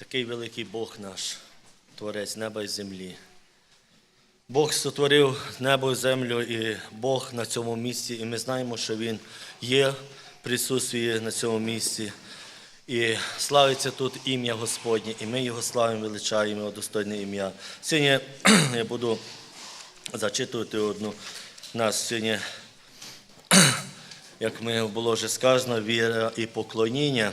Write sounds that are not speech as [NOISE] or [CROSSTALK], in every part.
Такий великий Бог наш, Творець неба і землі. Бог сотворив небо і землю, і Бог на цьому місці, і ми знаємо, що Він є, присутствує на цьому місці. І славиться тут ім'я Господнє, і ми його славимо, величаємо, його достойне ім'я. Сьогодні [CLEARS THROAT] я буду зачитувати одну нас сьогодні, [CLEARS THROAT] як ми було вже сказано, віра і поклоніння.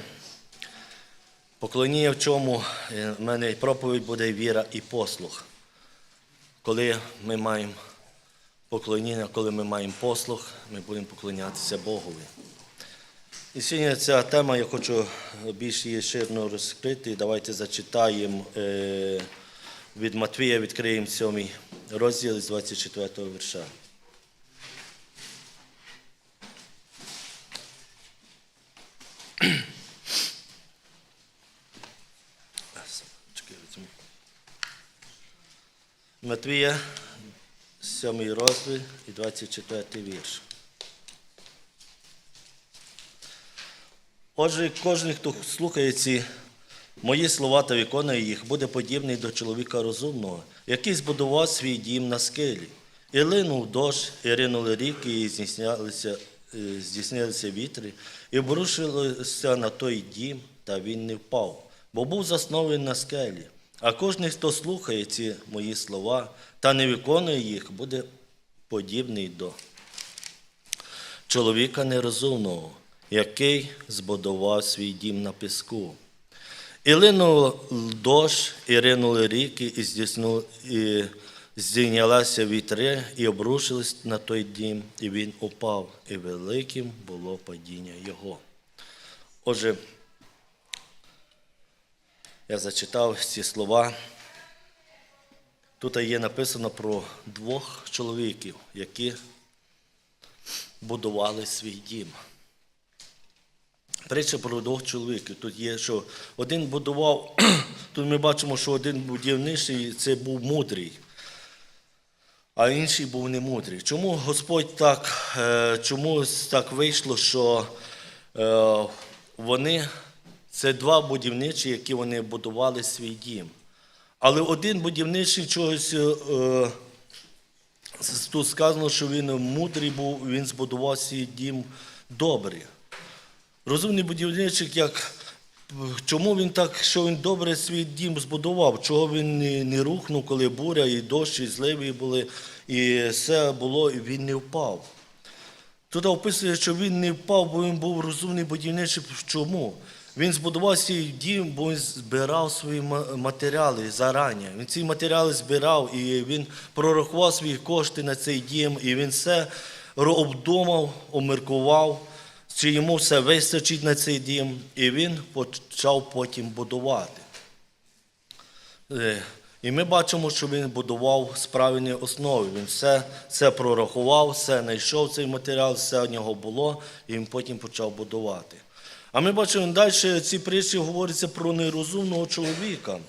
Поклоніння в чому? Е, В мене і проповідь буде віра і послух. Коли ми маємо поклоніння, коли ми маємо послух, ми будемо поклонятися Богові. І сьогодні ця тема я хочу більш її ширно розкрити. Давайте зачитаємо е, від Матвія, відкриємо 7 розділ з 24 вірша. Матвія, 7 розділ і 24 вірш. Отже, кожен, хто слухає ці мої слова та виконує їх, буде подібний до чоловіка розумного, який збудував свій дім на скелі. І линув дощ, і ринули ріки, і здійснялися, е, здійснилися вітри, і обрушилося на той дім, та він не впав, бо був заснований на скелі. А кожен, хто слухає ці мої слова та не виконує їх, буде подібний до чоловіка нерозумного, який збудував свій дім на піску. І линув дощ, і ринули ріки, і, здійсну, і здійнялися вітри, і обрушились на той дім, і він упав, і великим було падіння його. Отже, я зачитав ці слова. Тут є написано про двох чоловіків, які будували свій дім. Притча про двох чоловіків. Тут є, що один будував, [CLEARS THROAT] тут ми бачимо, що один будівничий це був мудрий, а інший був немудрий. Чому Господь так, е, чому так вийшло, що е, вони це два будівничі, які вони будували свій дім. Але один будівничий чогось. е, Тут сказано, що він мудрий був, він збудував свій дім добрий. Розумний будівничик, як чому він так, що він добре свій дім збудував, чого він не, не рухнув, коли буря, і дощ, і зливи були, і все було, і він не впав. Тут описує, що він не впав, бо він був розумний будівничий. Чому? Він збудував свій дім, бо він збирав свої матеріали зарані. Він ці матеріали збирав і він прорахував свої кошти на цей дім, і він все обдумав, оміркував, чи йому все вистачить на цей дім, і він почав потім будувати. Е, І ми бачимо, що він будував з правильної основи. Він все це прорахував, все знайшов цей матеріал, все у нього було, і він потім почав будувати. А ми бачимо далі ці притчі говориться про нерозумного чоловіка.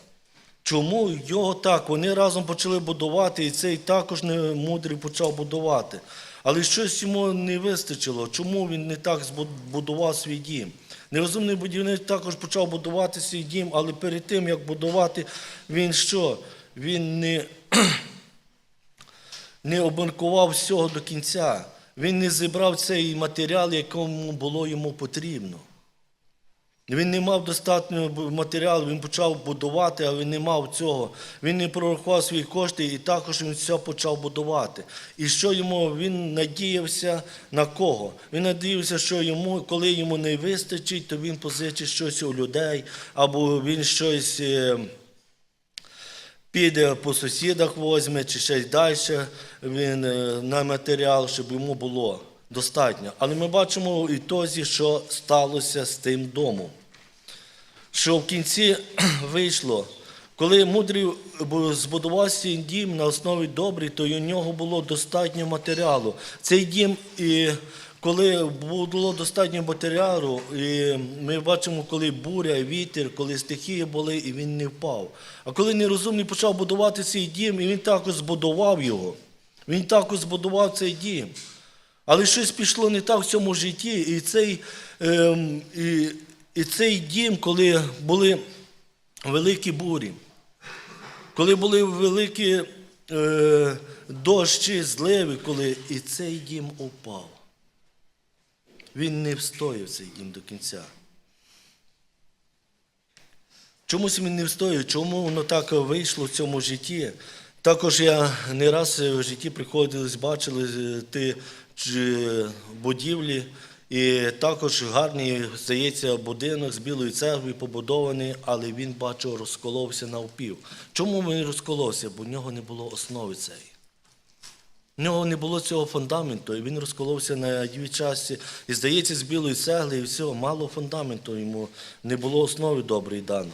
Чому його так? Вони разом почали будувати, і цей також немудрий почав будувати. Але щось йому не вистачило. Чому він не так збудував свій дім? Нерозумний будівник також почав будувати свій дім, але перед тим, як будувати, він що? Він не, [CLEARS THROAT] не обміркував всього до кінця. Він не зібрав цей матеріал, якому було йому потрібно. Він не мав достатньо матеріалу, він почав будувати, але не мав цього. Він не прорахував свої кошти і також він все почав будувати. І що йому він надіявся на кого? Він надіявся, що йому, коли йому не вистачить, то він позичить щось у людей, або він щось е, піде по сусідах возьме, чи щось далі він е, на матеріал, щоб йому було достатньо. Але ми бачимо в ітозі, що сталося з тим домом. Що в кінці [CLEARS THROAT] вийшло, коли мудрий збудував свій дім на основі добрій, то у нього було достатньо матеріалу. Цей дім, і коли було достатньо матеріалу, і ми бачимо, коли буря, вітер, коли стихії були, і він не впав. А коли нерозумний почав будувати свій дім, і він також збудував його. Він також збудував цей дім. Але щось пішло не так в цьому житті, і цей, ем, і, і цей дім, коли були великі бурі, коли були великі е, дощі, зливи, коли і цей дім упав. Він не встояв цей дім до кінця. Чомусь він не встояв, чому воно так вийшло в цьому житті? Також я не раз в житті приходилось, бачили е, ті будівлі, і також гарний, здається, будинок з білої церкви побудований, але він, бачу, розколовся навпів. Чому він розколовся? Бо в нього не було основи цієї. В нього не було цього фундаменту, і він розколовся на дві частини. І здається, з білої цегли, і все, мало фундаменту йому не було основи доброї дано.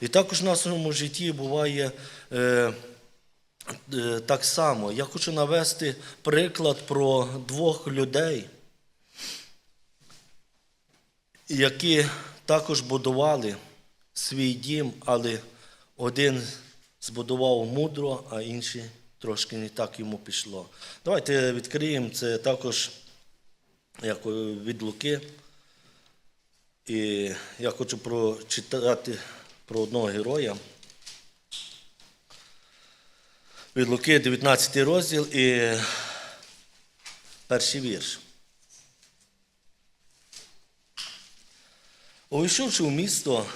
І також в нашому житті буває е, е, так само. Я хочу навести приклад про двох людей, які також будували свій дім, але один збудував мудро, а інший трошки не так йому пішло. Давайте відкриємо це також як від Луки. І я хочу прочитати про одного героя. Від Луки, 19 розділ і перший вірш. Увійшовши в місто,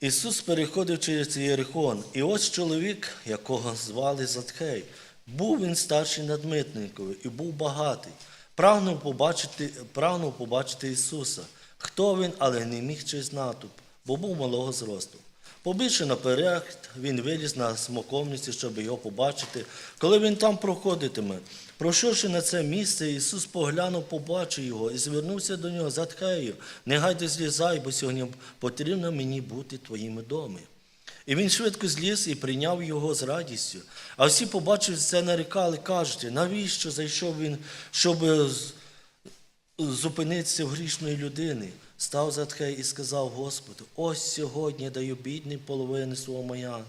Ісус переходив через Єрихон, і ось чоловік, якого звали Затхей. Був він старший над митникою і був багатий. Прагнув побачити, прагнув побачити Ісуса. Хто він, але не міг через натовп, бо був малого зросту. Побивши наперед, він виліз на смоковниці, щоб його побачити. Коли він там проходитиме, пройшовши на це місце, Ісус поглянув, побачив його і звернувся до нього Затхею. Негайно злізай, бо сьогодні потрібно мені бути твоїми доми. І він швидко зліз і прийняв його з радістю. А всі, побачивши це, нарікали, кажуть, навіщо зайшов він, щоб зупинитися в грішної людини? Став Затхей і сказав Господу, ось сьогодні даю бідній половини свого моя.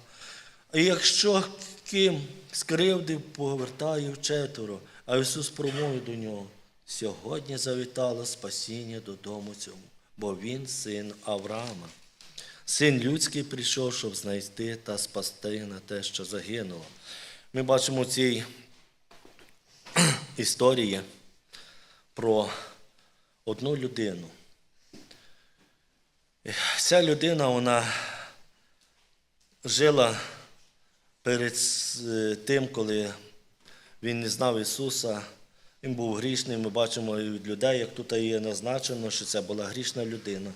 І якщо ким скривдив, повертаю четверо. А Ісус промовив до нього, сьогодні завітало спасіння додому цьому, бо він син Авраама. Син людський прийшов, щоб знайти та спасти на те, що загинуло. Ми бачимо в цій [CLEARS THROAT] історії про одну людину. Ця людина, вона жила перед е, тим, коли він не знав Ісуса. Він був грішним. Ми бачимо від людей, як тут є назначено, що це була грішна людина.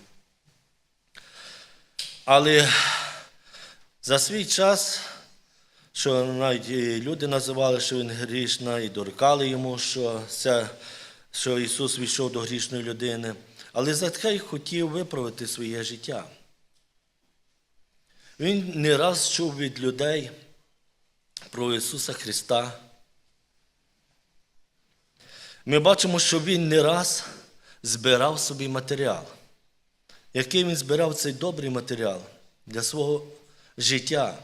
Але за свій час, що навіть люди називали, що він грішна, і дорікали йому, що, це, що Ісус війшов до грішної людини. Але Затхей хотів виправити своє життя. Він не раз чув від людей про Ісуса Христа. Ми бачимо, що Він не раз збирав собі матеріал. Який він збирав цей добрий матеріал для свого життя.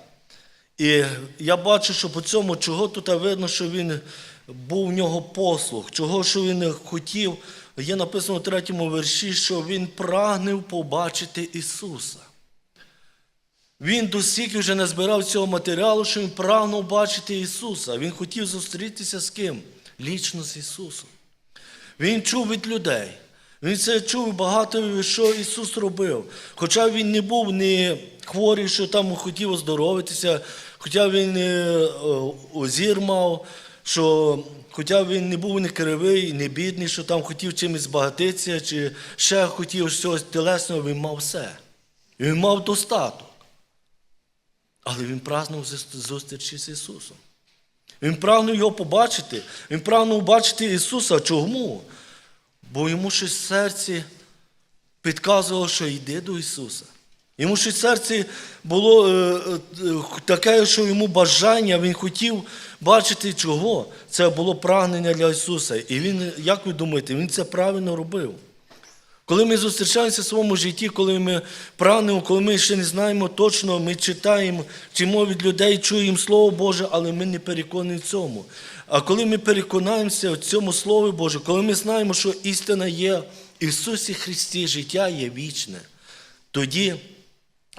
І я бачу, що по цьому, чого тут видно, що він був в нього послуг, чого що він хотів. Є написано в третьому вірші, що він прагнув побачити Ісуса. Він досіки вже не збирав цього матеріалу, що він прагнув бачити Ісуса. Він хотів зустрітися з ким? Лічно з Ісусом. Він чув від людей. Він це чув багато, що Ісус робив. Хоча він не був не хворий, що там хотів оздоровитися, хоча він не озір мав, що хоча він не був не кривий, не бідний, що там хотів чимось збагатитися, чи ще хотів щось тілесного, він мав все. Він мав достаток. Але він празнув зустрічі з Ісусом. Він прагнув його побачити. Він прагнув бачити Ісуса. Чому? Бо йому щось в серці підказувало, що йде до Ісуса. Йому щось в серці було е, е, таке, що йому бажання, він хотів бачити чого. Це було прагнення для Ісуса. І він, як ви думаєте, він це правильно робив. Коли ми зустрічаємося в своєму житті, коли ми прагнемо, коли ми ще не знаємо точно, ми читаємо, вчимо від людей, чуємо Слово Боже, але ми не переконані в цьому. А коли ми переконаємося в цьому Слові Боже, коли ми знаємо, що істина є Ісусі Христі, життя є вічне, тоді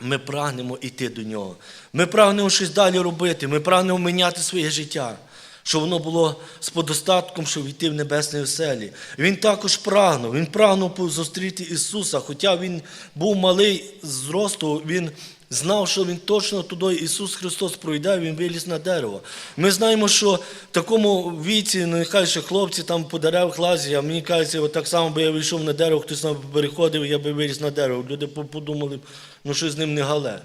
ми прагнемо йти до нього. Ми прагнемо щось далі робити, ми прагнемо міняти своє життя, щоб воно було з подостатком, щоб йти в небесне оселі. Він також прагнув, він прагнув зустріти Ісуса, хоча він був малий зросту, він знав, що він точно туди Ісус Христос пройде, він виліз на дерево. Ми знаємо, що в такому віці, ну нехай ще хлопці там по деревах лазять, а мені кажеться, от так само би я вийшов на дерево, хтось там переходив, я би виліз на дерево. Люди подумали, ну що з ним не гале.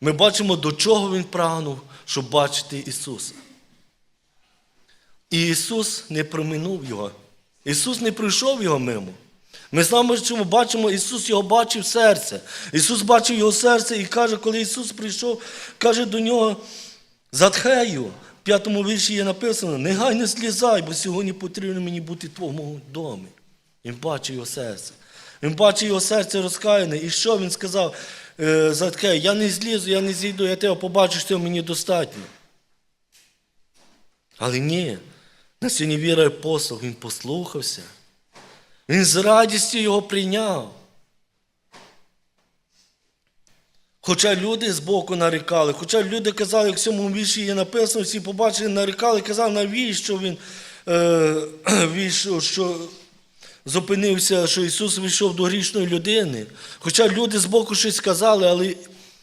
Ми бачимо, до чого він прагнув, щоб бачити Ісуса. І Ісус не проминув його. Ісус не пройшов його мимо. Ми знаємо, чому бачимо, Ісус його бачив серце. Ісус бачив його серце і каже, коли Ісус прийшов, каже до нього, Затхею, в п'ятому вірші є написано, негай не слізай, бо сьогодні потрібно мені бути в твоєму домі. Він бачив його серце. Він бачив його серце розкаяне. І що він сказав? Е, Затхей, я не злізу, я не зійду, я тебе побачу, що мені достатньо. Але ні, на сьогодні віра апостол, він послухався. Він з радістю його прийняв. Хоча люди збоку нарікали, хоча люди казали, як в цьому вірші є написано, всі побачили, нарікали, казали, навіщо він е, [CLEARS THROAT] війшов, що зупинився, що Ісус вийшов до грішної людини. Хоча люди збоку щось сказали, але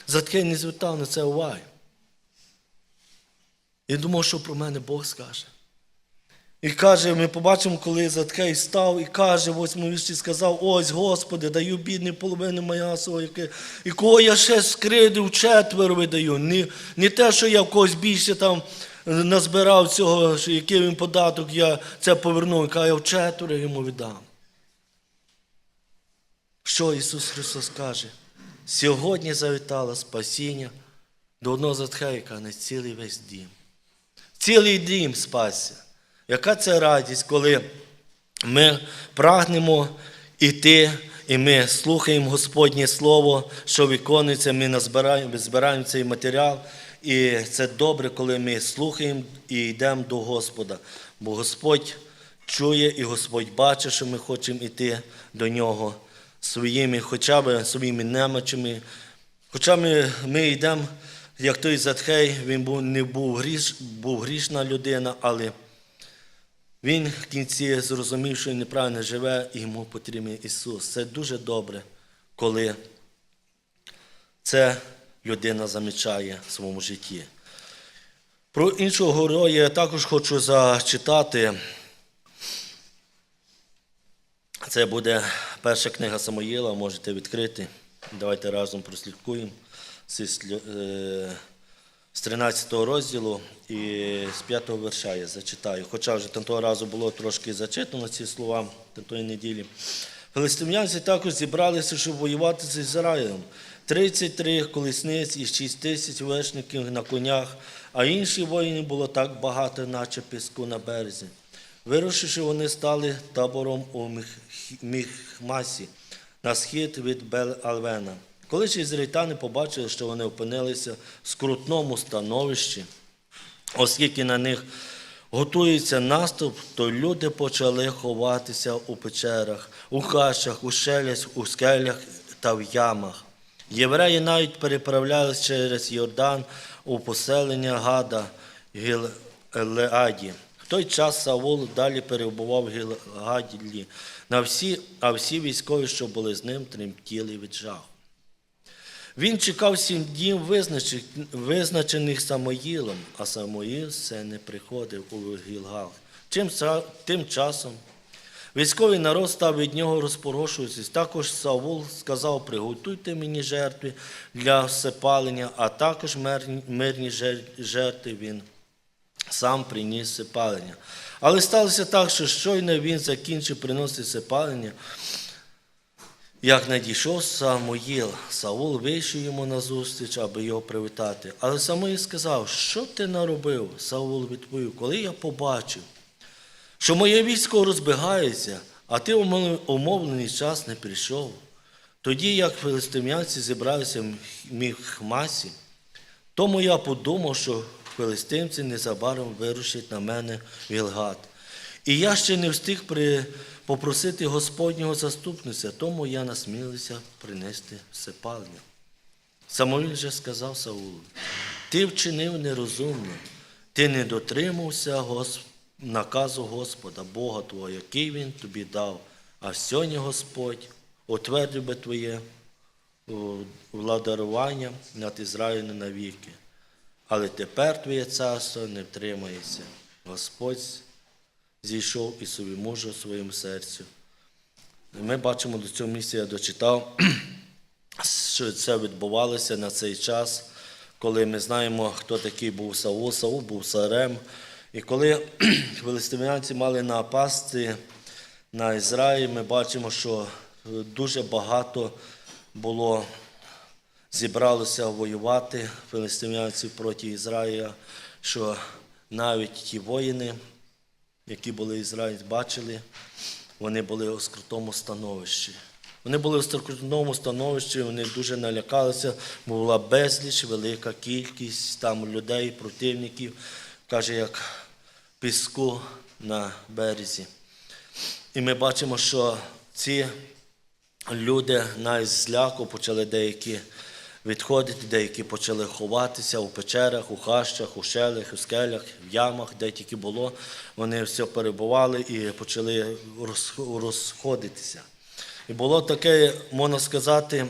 Заткей не звертав на це уваги. І думав, що про мене Бог скаже. І каже, ми побачимо, коли Заткей став і каже, восьмому вірші сказав, ось, Господи, даю бідний половину маясого, яке, і кого я ще скридив, четверо видаю. Не, не те, що я в когось більше там назбирав цього, який він податок, я це повернув, яка я в четверо йому віддам. Що Ісус Христос каже? Сьогодні завітало спасіння до одного Затхейка на цілий весь дім. Цілий дім спасся. Яка це радість, коли ми прагнемо йти, і ми слухаємо Господнє Слово, що виконується, ми назбираємо, збираємо цей матеріал. І це добре, коли ми слухаємо і йдемо до Господа. Бо Господь чує і Господь бачить, що ми хочемо йти до Нього своїми, хоча б своїми немочами. Хоча ми, ми йдемо, як той Затхей, він був, не був, гріш, був грішна людина, але він в кінці зрозумів, що він неправильно живе, і йому потрібен Ісус. Це дуже добре, коли це людина замічає в своєму житті. Про іншого героя я також хочу зачитати. Це буде перша книга Самоїла, можете відкрити. Давайте разом прослідкуємо з слю- е, з 13 розділу і з 5 верша я зачитаю. Хоча вже того разу було трошки зачитано ці слова тої неділі. Филистим'янці також зібралися, щоб воювати з Ізраїлем. 33 колісниць і 6 тисяч вершників на конях, а інші воїнів було так багато, наче піску на березі. Вирушивши, вони стали табором у Міхмасі на схід від Бел-Алвена. Коли ж ізраїльтяни побачили, що вони опинилися в скрутному становищі, оскільки на них готується наступ, то люди почали ховатися у печерах, у хащах, у шелях, у скелях та в ямах. Євреї навіть переправлялись через Йордан у поселення Гада Гілеаді. В той час Саул далі перебував в всі, а всі військові, що були з ним, тремтіли від жаху. Він чекав сім днів, визначених, Самоїлом, а Самоїл все не приходив у Гілгал. Тим часом військовий народ став від нього розпорошуватись. Також Саул сказав, приготуйте мені жертви для всепалення, а також мирні жертви він сам приніс всепалення. Але сталося так, що щойно він закінчив приносити всепалення, як надійшов Самуїл, Саул вийшов йому назустріч, аби його привітати. Але Самуїл сказав, що ти наробив? Саул відповів, коли я побачив, що моє військо розбігається, а ти в умовлений час не прийшов. Тоді, як филистим'янці зібралися в Міхмасі, тому я подумав, що филистимці незабаром вирушать на мене в Ілгат. І я ще не встиг при... попросити Господнього заступниця, тому я насмілився принести всепалення. Самуїл же сказав Саулу, ти вчинив нерозумно, ти не дотримався наказу Господа, Бога Твого, який Він тобі дав, а сьогодні Господь утвердив би твоє владарування над Ізраїлем навіки. Але тепер твоє царство не втримається. Господь зійшов і собі мужу в своєму серцю. Ми бачимо до цього місця, я дочитав, [CLEARS THROAT] що це відбувалося на цей час, коли ми знаємо, хто такий був Саул. Саул був царем. І коли [CLEARS THROAT] филистимлянці мали напасти на Ізраїль, ми бачимо, що дуже багато було зібралося воювати филистимлянців проти Ізраїля, що навіть ті воїни, які були Ізраїль, бачили, вони були у скрутому становищі. Вони були в скрутному становищі, вони дуже налякалися, бо була безліч, велика кількість там людей, противників, каже, як піску на березі. І ми бачимо, що ці люди навіть з зляку почали деякі відходити, деякі почали ховатися у печерах, у хащах, у шелях, у скелях, в ямах, де тільки було. Вони все перебували і почали розходитися. І було таке, можна сказати,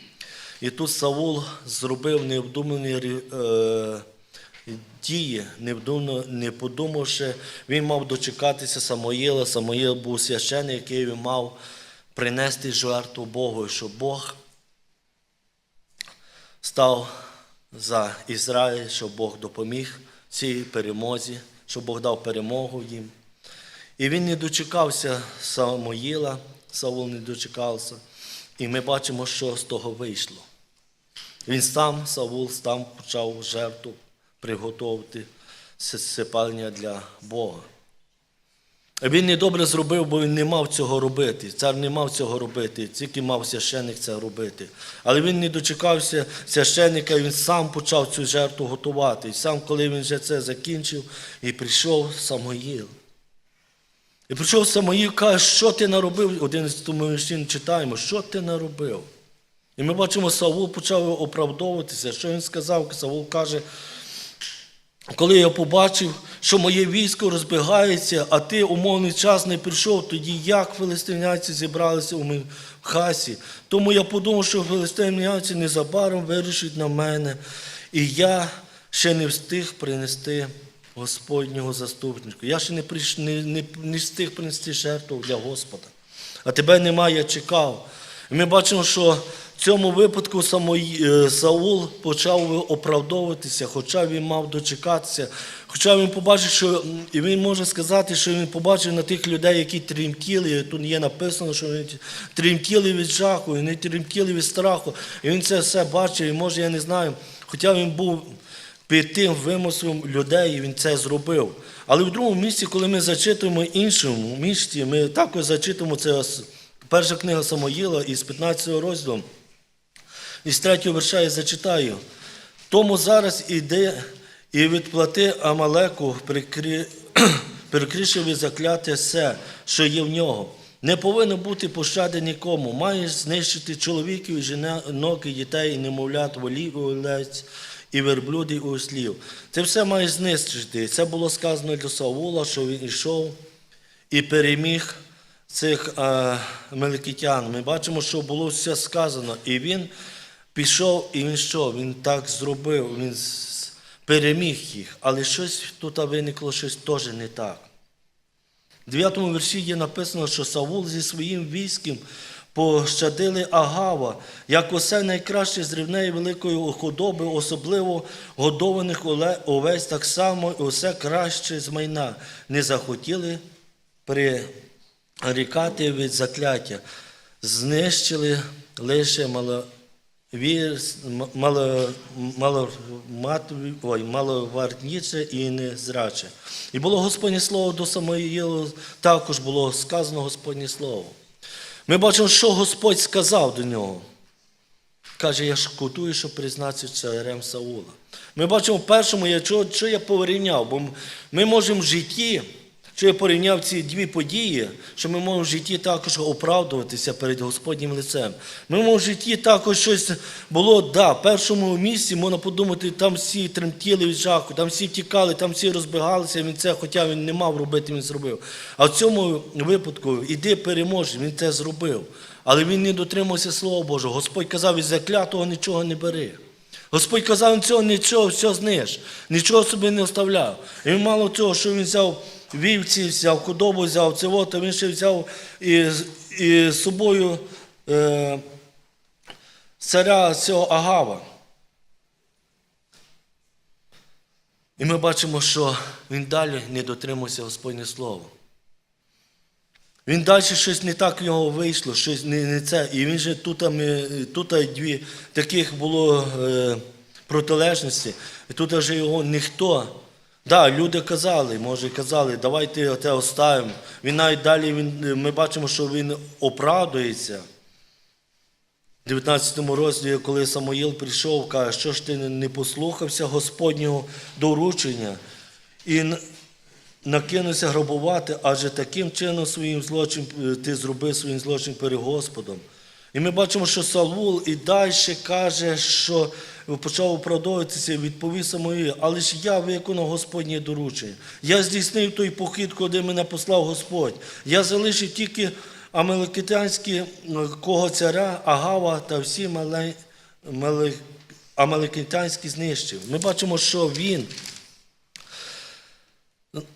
[CLEARS THROAT] і тут Саул зробив необдумані рі- е, дії, невдумно, не подумавши, він мав дочекатися Самоїла. Самоїл був священник, який він мав принести жертву Богу, щоб Бог став за Ізраїль, щоб Бог допоміг цій перемозі, щоб Бог дав перемогу їм. І він не дочекався Самоїла, Саул не дочекався. І ми бачимо, що з того вийшло. Він сам, Саул, сам почав жертву приготувати сипальня для Бога. Він недобре зробив, бо він не мав цього робити. Цар не мав цього робити, тільки мав священник це робити. Але він не дочекався священника, і він сам почав цю жертву готувати. І сам, коли він вже це закінчив, і прийшов Самоїл. І прийшов Самоїл, каже, що ти наробив? В 11 вірші читаємо, що ти наробив? І ми бачимо, Саул почав оправдовуватися. Що він сказав? Саул каже, коли я побачив, що моє військо розбігається, а ти умовний час не прийшов, тоді як филистимляці зібралися у хасі. Тому я подумав, що филистимляці незабаром вирішать на мене, і я ще не встиг принести Господнього заступника. Я ще не, прийш... не, не, не встиг принести жертву для Господа. А тебе немає, я чекав. І ми бачимо, що цьому випадку е, Саул почав оправдовуватися, хоча він мав дочекатися, хоча він побачив, що і він може сказати, що він побачив на тих людей, які тремтіли. Тут є написано, що вони тремтіли від жаху, вони тремтіли від страху. І він це все бачив, і може, я не знаю, хоча він був під тим вимислом людей, і він це зробив. Але в другому місці, коли ми зачитуємо іншому місці, ми також зачитуємо це перша книга Самоїла із 15 розділу. Із третього верша я зачитаю. Тому зараз іди і відплати Амалеку, перекришив і закляте все, що є в нього. Не повинно бути пощади нікому. Маєш знищити чоловіків, і жінок, дітей, і немовлят, волів, і овець, і верблюдів, і ослів. Це все маєш знищити. Це було сказано для Саула, що він йшов і переміг цих е, меликітян. Ми бачимо, що було все сказано. І він пішов, і він що? Він так зробив, він переміг їх. Але щось тут виникло щось теж не так. В 9 вірші є написано, що Саул зі своїм військом пощадили Агава, як усе найкраще з рівнеї великої худоби, особливо годованих овець, так само і усе краще з майна. Не захотіли прирікати від закляття, знищили лише мало. Вір, мало, мало, ой, маловартніче і незраче. І було Господнє слово до Самоїла, також було сказано Господнє слово. Ми бачимо, що Господь сказав до нього. Каже, я шкодую, що признався царем Саула. Ми бачимо в першому, я, що, що я порівняв, бо ми можемо в житті що я порівняв ці дві події, що ми можемо в житті також оправдуватися перед Господнім лицем. Ми можемо в житті також щось було, да, в першому місці можна подумати, там всі тремтіли від жаху, там всі втікали, там всі розбігалися, він це, хоча він не мав робити, він зробив. А в цьому випадку іди переможе, він це зробив. Але він не дотримався Слова Божого. Господь казав, із заклятого нічого не бери. Господь казав, цього нічого, все зниж, нічого собі не оставляв. І мало цього, що він взяв вівці, взяв худобу, взяв от, а він ще взяв і, і з собою е, царя цього Агава. І ми бачимо, що він далі не дотримався Господнє Слово. Він далі щось не так в нього вийшло, щось не, не це. І він же тут, ми, тут дві таких було е, протилежності, і тут вже його ніхто. Да, люди казали, може, казали, давайте це оставимо. Він навіть далі він, ми бачимо, що він оправдується. В 19 розділі, коли Самоїл прийшов, каже, що ж ти не послухався Господнього доручення і накинувся грабувати, адже таким чином своїм злочин е, ти зробив своїм злочин перед Господом. І ми бачимо, що Саул і далі каже, що почав оправдовуватися, відповів Самоїл, але ж я виконав Господнє доручення. Я здійснив той похід, куди мене послав Господь. Я залишив тільки амаликитянські е, кого царя, Агава та всі мале, знищив. Ми бачимо, що він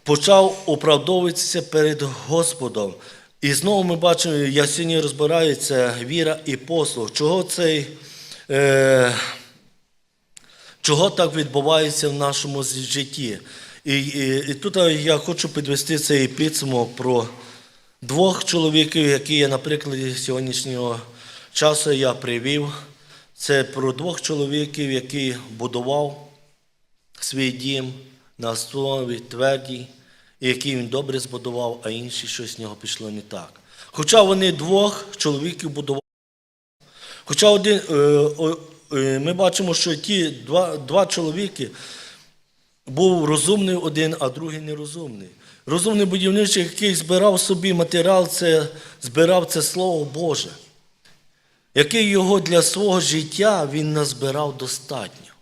почав оправдовуватися перед Господом. І знову ми бачимо, я сьогодні розбираю, це віра і послуг. Чого цей, е, чого так відбувається в нашому житті? І, і, і тут я хочу підвести цей підсумок про двох чоловіків, які я, на прикладі сьогоднішнього часу я привів. Це про двох чоловіків, які будував свій дім на основі твердій, який він добре збудував, а інші щось з нього пішло не так. Хоча вони двох чоловіків будували. Хоча один, е, ми бачимо, що ті два, два чоловіки був розумний один, а другий нерозумний. Розумний будівничий, який збирав собі матеріал, це збирав це Слово Боже, який його для свого життя він назбирав достатньо.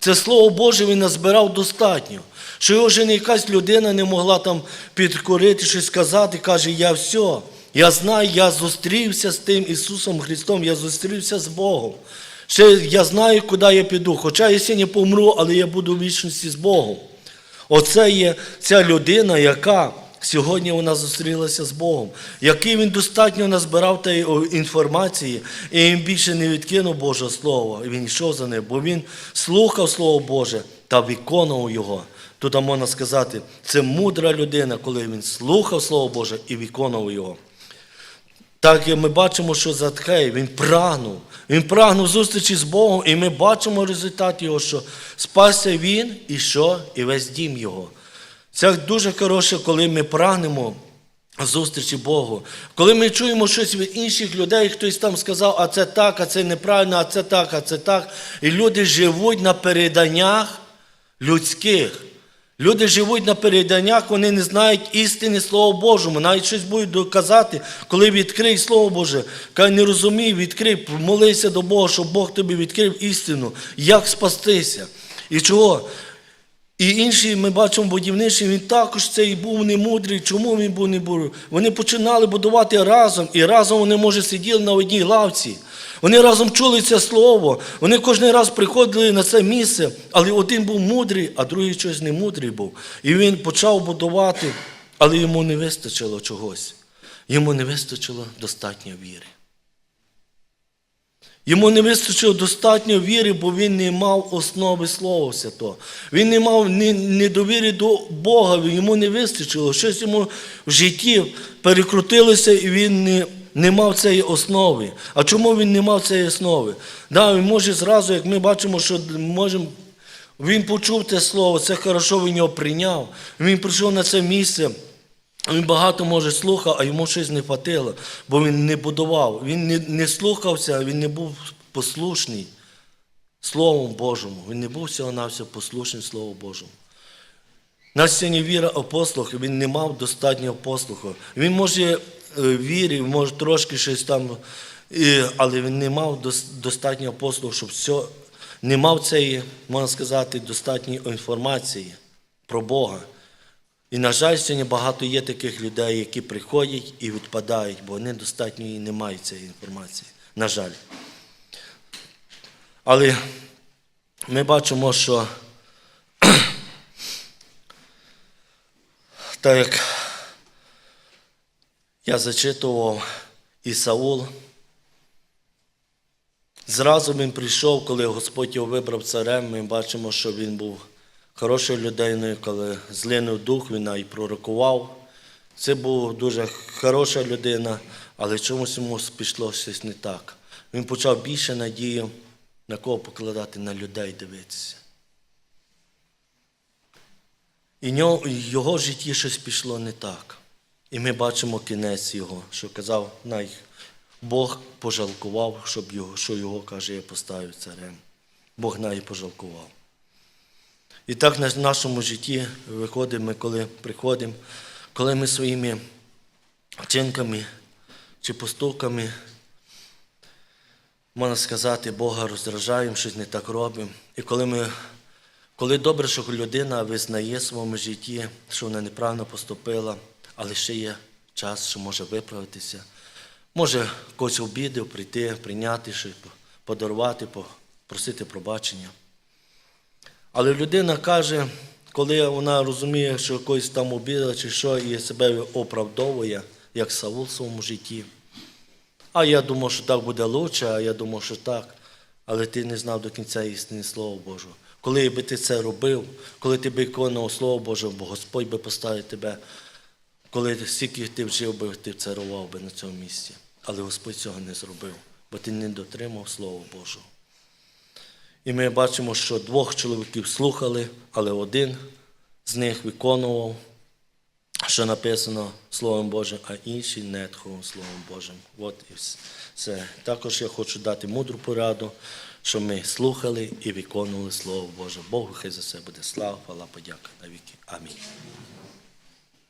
Це Слово Боже він назбирав достатньо. Що його вже не якась людина не могла там підкорити, щось сказати, каже, я все, я знаю, я зустрівся з тим Ісусом Христом, я зустрівся з Богом. Ще я знаю, куди я піду. Хоча я сьогодні помру, але я буду в вічності з Богом. Оце є ця людина, яка сьогодні вона зустрілася з Богом, який він достатньо назбирав тієї інформації, і він більше не відкинув Боже Слово. Він йшов за ним, бо він слухав Слово Боже та виконував його. Тут можна сказати, це мудра людина, коли він слухав Слово Боже і виконував його. Так ми бачимо, що Затхей, він прагнув. Він прагнув зустрічі з Богом, і ми бачимо результат його, що спасся він і що? І весь дім його. Це дуже хороше, коли ми прагнемо зустрічі Богу. Коли ми чуємо щось від інших людей, хтось там сказав, а це так, а це неправильно, а це так, а це так. І люди живуть на переданнях людських. Люди живуть на переданнях, вони не знають істини Слова Божому. Навіть щось будуть доказати, коли відкрий Слово Боже. Кай не розумій, відкрий, молися до Бога, щоб Бог тобі відкрив істину, як спастися. І чого? І інші, ми бачимо, будівничий, він також цей був немудрий. Чому він був немудрий? Вони починали будувати разом, і разом вони, може, сиділи на одній лавці. Вони разом чули це слово, вони кожен раз приходили на це місце, але один був мудрий, а другий щось не мудрий був. І він почав будувати, але йому не вистачило чогось. Йому не вистачило достатньо віри. Йому не вистачило достатньо віри, бо він не мав основи Слова Святого. Він не мав недовіри до Бога, йому не вистачило. Щось йому в житті перекрутилося, і він не, не мав цієї основи. А чому він не мав цієї основи? Да, він може зразу, як ми бачимо, що можемо. Він почув те слово, це хорошо він його прийняв. Він прийшов на це місце. Він багато може слухав, а йому щось не хватило, бо він не будував. Він не, не слухався, він не був послушний Словом Божому. Він не був всього навсього послушний Слову Божому. Наш сьогодні віра апостол, він не мав достатнього послуху. Він може е, вірив, може трошки щось там, але він не мав дос- достатнього послуху, щоб все, не мав цієї, можна сказати, достатньої інформації про Бога. І, на жаль, сьогодні багато є таких людей, які приходять і відпадають, бо вони достатньо і не мають цієї інформації. На жаль. Але ми бачимо, що [CLEARS THROAT] так як я зачитував і Саул, зразу він прийшов, коли Господь його вибрав царем, ми бачимо, що він був хорошою людиною, коли злинув дух, він і пророкував. Це був дуже хороша людина, але чомусь йому пішло щось не так. Він почав більше надію на кого покладати, на людей дивитися. І його житті щось пішло не так. І ми бачимо кінець його, що казав, най Бог пожалкував, щоб його, що його, каже, я поставив царем. Бог най пожалкував. І так на нашому житті виходить, ми коли приходимо, коли ми своїми вчинками чи поступками, можна сказати, Бога роздражаємо, щось не так робимо. І коли ми коли добре, що людина визнає в своєму житті, що вона неправильно поступила, але ще є час, що може виправитися, може когось обідав, прийти, прийняти, подарувати, попросити пробачення. Але людина каже, коли вона розуміє, що когось там обідала чи що, і себе оправдовує, як Саул в своєму житті. А я думав, що так буде краще, а я думав, що так. Але ти не знав до кінця істини Слова Божого. Коли би ти це робив, коли ти би виконував Слово Боже, бо Господь би поставив тебе, коли стільки ти вжив би, ти царував би на цьому місці. Але Господь цього не зробив, бо ти не дотримав Слова Божого. І ми бачимо, що двох чоловіків слухали, але один з них виконував, що написано Словом Божим, а інший не тховим Словом Божим. От і все. Також я хочу дати мудру пораду, що ми слухали і виконували Слово Боже. Богу хай за це буде слава, хвала, подяка на віки. Амінь.